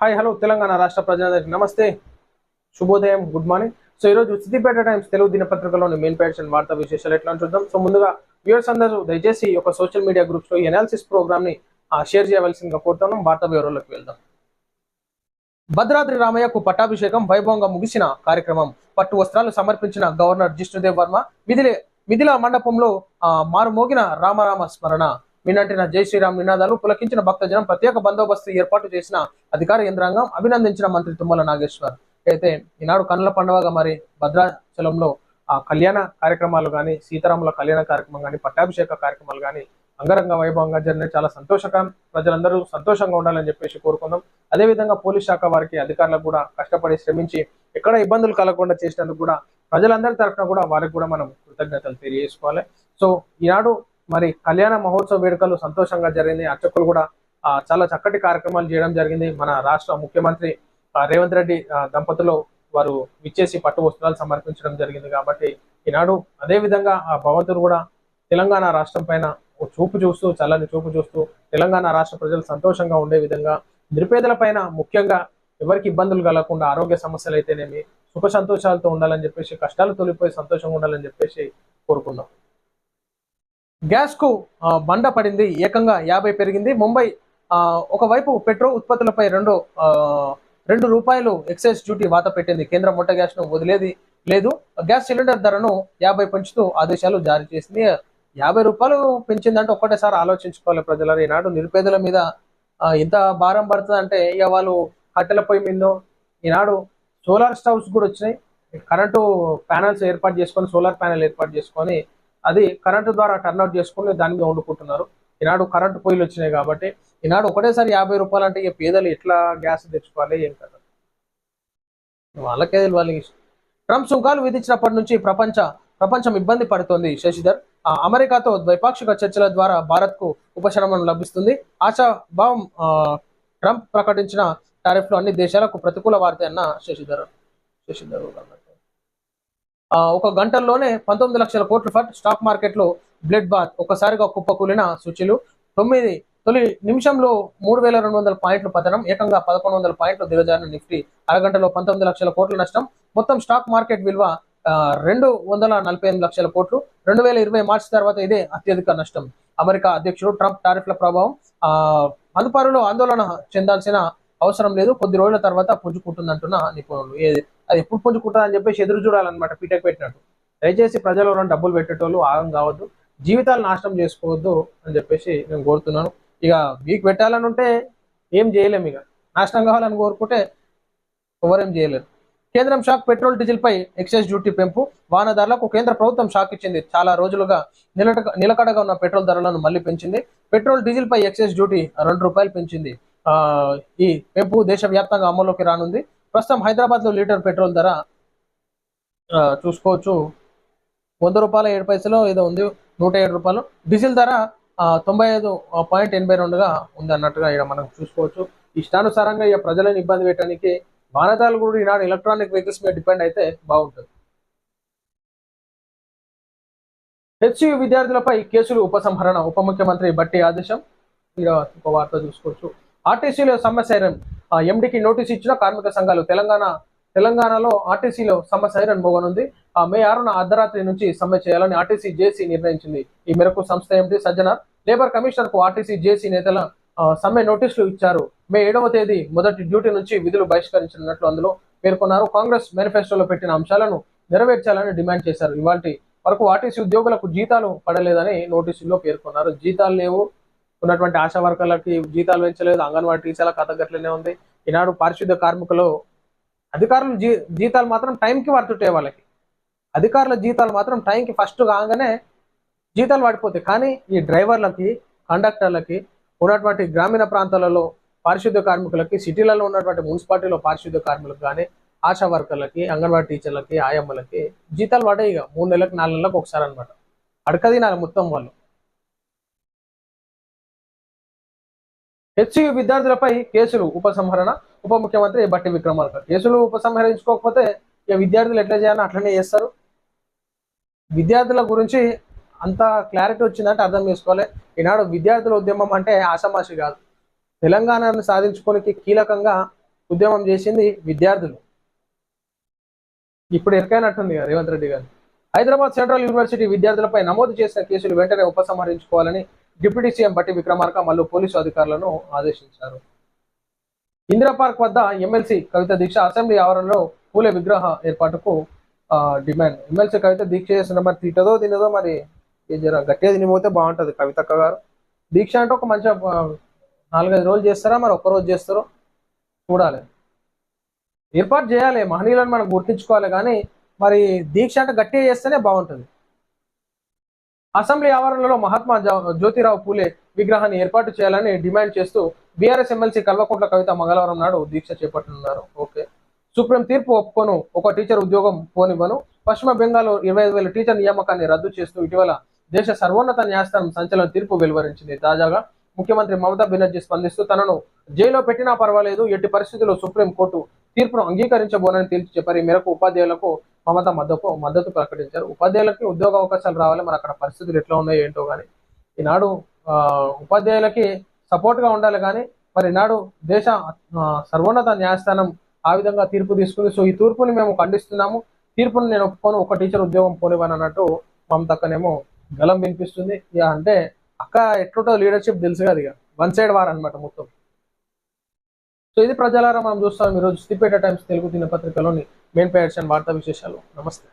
Hi hello Telangana రాష్ట్ర ప్రజలందరికీ నమస్తే. శుభోదయం గుడ్ మార్నింగ్ సో ఈరోజు సిద్దిపేట టైమ్స్ తెలుగు దినపత్రికలోని మెయిన్ పేషన్ వార్తా విశేషాలు ఎట్లా అని చూద్దాం. సో ముందుగా వ్యూవర్స్ అందరూ దయచేసి ఒక సోషల్ మీడియా గ్రూప్స్లో ఎనాలిసిస్ ప్రోగ్రామ్ని షేర్ చేయవలసిందిగా కోరుతున్నాం. వార్తా వివరాలకు వెళ్దాం. భద్రాద్రి రామయ్యకు పట్టాభిషేకం వైభవంగా ముగిసిన కార్యక్రమం. పట్టు వస్త్రాలు సమర్పించిన గవర్నర్ జిష్ణుదేవ్ వర్మ మిథిలే మిథిల మండపంలో మారుమోగిన రామరామ స్మరణ. మిన్నంటిన జై శ్రీరామ్ నినాదాలు పులకించిన భక్తజనం ప్రత్యేక బందోబస్తు ఏర్పాటు చేసిన అధికార యంత్రాంగం అభినందించిన మంత్రి తుమ్మల నాగేశ్వర్. అయితే ఈనాడు కన్నుల పండుగగా మరి భద్రాచలంలో ఆ కళ్యాణ కార్యక్రమాలు కానీ సీతారాముల కళ్యాణ కార్యక్రమం కానీ పట్టాభిషేక కార్యక్రమాలు కానీ అంగరంగ వైభవంగా జరిగిన చాలా సంతోషకరం. ప్రజలందరూ సంతోషంగా ఉండాలని చెప్పేసి కోరుకుందాం. అదేవిధంగా పోలీస్ శాఖ వారికి అధికారులకు కూడా కష్టపడి శ్రమించి ఎక్కడ ఇబ్బందులు కలగకుండా చేసినందుకు కూడా ప్రజలందరి తరఫున కూడా వారికి కూడా మనం కృతజ్ఞతలు తెలియజేసుకోవాలి. సో ఈనాడు మరి కళ్యాణ మహోత్సవ వేడుకలు సంతోషంగా జరిగింది. అర్చకులు కూడా చాలా చక్కటి కార్యక్రమాలు చేయడం జరిగింది. మన రాష్ట్ర ముఖ్యమంత్రి రేవంత్ రెడ్డి దంపతులు వారు విచ్చేసి పట్టు వస్త్రాలు సమర్పించడం జరిగింది కాబట్టి ఈనాడు అదే విధంగా ఆ భగవంతుడు కూడా తెలంగాణ రాష్ట్రం పైన చూపు చూస్తూ చల్లని చూపు చూస్తూ తెలంగాణ రాష్ట్ర ప్రజలు సంతోషంగా ఉండే విధంగా నిరుపేదల పైన ముఖ్యంగా ఎవరికి ఇబ్బందులు కలగకుండా ఆరోగ్య సమస్యలు అయితేనేమి సుఖ సంతోషాలతో ఉండాలని చెప్పేసి కష్టాలు తొలిపోయి సంతోషంగా ఉండాలని చెప్పేసి కోరుకుందాం. గ్యాస్కు బండ పడింది ఏకంగా యాభై పెరిగింది. ముంబై ఒకవైపు పెట్రోల్ ఉత్పత్తులపై రెండు రెండు రూపాయలు ఎక్సైజ్ డ్యూటీ వాత పెట్టింది. కేంద్ర మొట్ట గ్యాస్ను వదిలేది లేదు. గ్యాస్ సిలిండర్ ధరను యాభై పెంచుతూ ఆదేశాలు జారీ చేసింది. యాభై రూపాయలు పెంచిందంటే ఒక్కటేసారి ఆలోచించుకోవాలి ప్రజలు ఈనాడు నిరుపేదల మీద ఇంత భారం పడుతుంది అంటే ఇక వాళ్ళు కట్టెల పొయ్యి మీద ఈనాడు సోలార్ స్టవ్స్ కూడా వచ్చినాయి. కరెంటు ప్యానల్స్ ఏర్పాటు చేసుకొని సోలార్ ప్యానల్ ఏర్పాటు చేసుకొని అది కరెంటు ద్వారా టర్న్అవుట్ చేసుకుని దాని మీద వండుకుంటున్నారు. ఈనాడు కరెంటు పొయ్యిలు వచ్చినాయి కాబట్టి ఈనాడు ఒకటేసారి యాభై రూపాయలు అంటే ఇక పేదలు ఎట్లా గ్యాస్ తెచ్చుకోవాలి ఏం కదా వాళ్ళకే వాళ్ళకి ట్రంప్ సుంకాలు విధించినప్పటి నుంచి ప్రపంచ ప్రపంచం ఇబ్బంది పడుతోంది. శశిధర్ ఆ, అమెరికాతో ద్వైపాక్షిక చర్చల ద్వారా భారత్కు ఉపశమనం లభిస్తుంది. ఆశాభావం ట్రంప్ ప్రకటించిన టారిఫ్లు అన్ని దేశాలకు ప్రతికూల వార్త అన్న శశిధర్ శశిధర్ ఒక గంటల్లోనే పంతొమ్మిది లక్షల కోట్ల ఫట్ స్టాక్ మార్కెట్లో బ్లడ్ బాత్ ఒకసారిగా కుప్పకూలిన సూచీలు. తొమ్మిది తొలి నిమిషంలో మూడు వేల రెండు వందల పాయింట్లు పతనం ఏకంగా పదకొండు వందల పాయింట్లు దిగజారిన నిఫ్టీ. అరగంటలో పంతొమ్మిది లక్షల కోట్ల నష్టం. మొత్తం స్టాక్ మార్కెట్ విలువ రెండు వందల నలభై ఎనిమిది లక్షల కోట్లు. రెండు వేల ఇరవై మార్చి తర్వాత ఇదే అత్యధిక నష్టం. అమెరికా అధ్యక్షుడు ట్రంప్ టారిఫ్ల ప్రభావం ఆ ఆందోళన చెందాల్సిన అవసరం లేదు. కొద్ది రోజుల తర్వాత పుంజుకుంటుందంటున్న నిపుణులు. ఏది? అది ఎప్పుడు పుంజుకుంటుందని చెప్పేసి ఎదురు చూడాలన్నమాట. పీటకు పెట్టినట్టు. దయచేసి ప్రజలు ఎవరైనా డబ్బులు పెట్టేటోళ్ళు ఆగం కావద్దు. జీవితాలు నాశనం చేసుకోవద్దు అని చెప్పేసి నేను కోరుతున్నాను. ఇక మీకు పెట్టాలని ఉంటే ఏం చేయలేము ఇక. నాశనం కావాలని కోరుకుంటే ఎవరేం చేయలేరు. కేంద్రం షాక్ పెట్రోల్ డీజిల్ పై ఎక్సైజ్ డ్యూటీ పెంపు. వాహనదారులకు కేంద్ర ప్రభుత్వం షాక్ ఇచ్చింది. చాలా రోజులుగా నిలట నిలకడగా ఉన్న పెట్రోల్ ధరలను మళ్ళీ పెంచింది. పెట్రోల్ డీజిల్ పై ఎక్సైజ్ డ్యూటీ రెండు రూపాయలు పెంచింది. ఆ, ఈ పెంపు దేశవ్యాప్తంగా అమల్లోకి రానుంది. ప్రస్తుతం హైదరాబాద్లో లీటర్ పెట్రోల్ ధర ఆ, చూసుకోవచ్చు. వంద రూపాయల ఏడు పైసలు ఏదో ఉంది నూట ఏడు రూపాయలు. డీజిల్ ధర తొంభై ఐదు పాయింట్ ఎనభై రెండుగా ఉంది అన్నట్టుగా ఇక్కడ మనం చూసుకోవచ్చు. ఇష్టానుసారంగా ఇక ప్రజలను ఇబ్బంది పెట్టడానికి వాహనదారులు కూడా ఈనాడు ఎలక్ట్రానిక్ వెహికల్స్ మీద డిపెండ్ అయితే బాగుంటుంది. హెచ్యు విద్యార్థులపై కేసులు ఉపసంహరణ ఉప ముఖ్యమంత్రి బట్టి ఆదేశం. ఇక ఒక వార్త చూసుకోవచ్చు. ఆర్టీసీలో సమ్మె ఎండికి నోటీస్ ఇచ్చిన కార్మిక సంఘాలు తెలంగాణ తెలంగాణలో ఆర్టీసీలో సమ్మె సైరన్ మోగనుంది. ఆ మే ఆరున అర్ధరాత్రి నుంచి సమ్మె చేయాలని ఆర్టీసీ జేసీ నిర్ణయించింది. ఈ మేరకు సంస్థ ఎండి సజ్జనార్ లేబర్ కమిషనర్కు ఆర్టీసీ జేసీ నేతల సమ్మె నోటీసులు ఇచ్చారు. మే ఏడవ తేదీ మొదటి డ్యూటీ నుంచి విధులు బహిష్కరించినట్లు అందులో పేర్కొన్నారు. కాంగ్రెస్ మేనిఫెస్టోలో పెట్టిన అంశాలను నెరవేర్చాలని డిమాండ్ చేశారు. ఇవాంటి వరకు ఆర్టీసీ ఉద్యోగులకు జీతాలు పడలేదని నోటీసుల్లో పేర్కొన్నారు. జీతాలు లేవు ఉన్నటువంటి ఆశా వర్కర్లకి జీతాలు పెంచలేదు అంగన్వాడీ టీచర్ల కథ గట్లనే ఉంది. ఈనాడు పారిశుద్ధ కార్మికులు అధికారులు జీ జీతాలు మాత్రం టైంకి పడుతుంటాయి వాళ్ళకి. అధికారుల జీతాలు మాత్రం టైంకి ఫస్ట్ కాగానే జీతాలు పడిపోతాయి. కానీ ఈ డ్రైవర్లకి కండక్టర్లకి ఉన్నటువంటి గ్రామీణ ప్రాంతాలలో పారిశుద్ధ కార్మికులకి సిటీలలో ఉన్నటువంటి మున్సిపాలిటీలో పారిశుద్ధ కార్మికులకు కానీ ఆశా వర్కర్లకి అంగన్వాడీ టీచర్లకి ఆయమ్మలకి జీతాలు పడాయి ఇక. మూడు నెలలకు నాలుగు నెలలకు ఒకసారి అనమాట అడకదినాలి మొత్తం వాళ్ళు. హెచ్యు విద్యార్థులపై కేసులు ఉపసంహరణ ఉప ముఖ్యమంత్రి బట్టి విక్రమార్క. కేసులు ఉపసంహరించుకోకపోతే ఇక విద్యార్థులు ఎట్లా చేయాలని అట్లనే చేస్తారు. విద్యార్థుల గురించి అంత క్లారిటీ వచ్చిందంటే అర్థం చేసుకోవాలి. ఈనాడు విద్యార్థుల ఉద్యమం అంటే ఆషామాషి కాదు. తెలంగాణను సాధించుకోనికి కీలకంగా ఉద్యమం చేసింది విద్యార్థులు. ఇప్పుడు ఎరకైనట్టుంది కదా రేవంత్ రెడ్డి గారు. హైదరాబాద్ సెంట్రల్ యూనివర్సిటీ విద్యార్థులపై నమోదు చేసిన కేసులు వెంటనే ఉపసంహరించుకోవాలని డిప్యూటీ సీఎం బట్టి విక్రమార్క మళ్ళీ పోలీసు అధికారులను ఆదేశించారు. ఇందిరా పార్క్ వద్ద ఎమ్మెల్సీ కవిత దీక్ష అసెంబ్లీ ఆవరణలో పూలే విగ్రహ ఏర్పాటుకు డిమాండ్. ఎమ్మెల్సీ కవిత దీక్ష చేసిన మరి తిట్టదో తినదో మరి జర గట్టిగా తినిపోతే బాగుంటది కవితక్క గారు. దీక్ష అంటే ఒక మంచిగా నాలుగైదు రోజులు చేస్తారా? మరి ఒక్క రోజు చేస్తారో చూడాలి. ఏర్పాటు చేయాలి. మహనీయులను మనం గుర్తించుకోవాలి కానీ మరి దీక్ష అంటే గట్టిగా చేస్తేనే బాగుంటుంది. అసెంబ్లీ ఆవరణలో మహాత్మా జ్యోతిరావు పూలే విగ్రహాన్ని ఏర్పాటు చేయాలని డిమాండ్ చేస్తూ బీఆర్ఎస్ ఎమ్మెల్సీ కల్వకుంట్ల కవిత మంగళవారం నాడు దీక్ష చేపట్టనున్నారు. ఓకే. సుప్రీం తీర్పు ఒప్పుకోను ఒక టీచర్ ఉద్యోగం పోనివ్వను. పశ్చిమ బెంగాల్ ఇరవై ఐదు వేల టీచర్ నియామకాన్ని రద్దు చేస్తూ ఇటీవల దేశ సర్వోన్నత న్యాయస్థానం సంచలన తీర్పు వెలువరించింది. తాజాగా ముఖ్యమంత్రి మమతా బెనర్జీ స్పందిస్తూ తనను జైల్లో పెట్టినా పర్వాలేదు ఎట్టి పరిస్థితుల్లో సుప్రీం కోర్టు తీర్పును అంగీకరించబోనని తేల్చి చెప్పారు. ఈ మేరకు ఉపాధ్యాయులకు మమత మద్దతు మద్దతు ప్రకటించారు. ఉపాధ్యాయులకి ఉద్యోగ అవకాశాలు రావాలి. మరి అక్కడ పరిస్థితులు ఎట్లా ఉన్నాయో ఏంటో కానీ ఈనాడు ఆ, ఉపాధ్యాయులకి సపోర్ట్గా ఉండాలి కానీ మరి ఈనాడు దేశ సర్వోన్నత న్యాయస్థానం ఆ విధంగా తీర్పు తీసుకుంది. సో ఈ తీర్పుని మేము ఖండిస్తున్నాము. తీర్పును నేను ఒప్పుకోను. ఒక టీచర్ ఉద్యోగం పోనివ్వను అన్నట్టు మమతక్కనేమో గలం వినిపిస్తుంది. ఇక అంటే అక్క ఎట్లుంటో లీడర్షిప్ తెలుసు కదా ఇక. వన్ సైడ్ వార్ అనమాట మొత్తం. సో ఇది ప్రజలారా మనం చూస్తాం ఈరోజు సిద్దిపేట టైమ్స్ తెలుగు దినపత్రికలోని మెయిన్ పేర్షన్ వార్తా విశేషాలు. నమస్తే.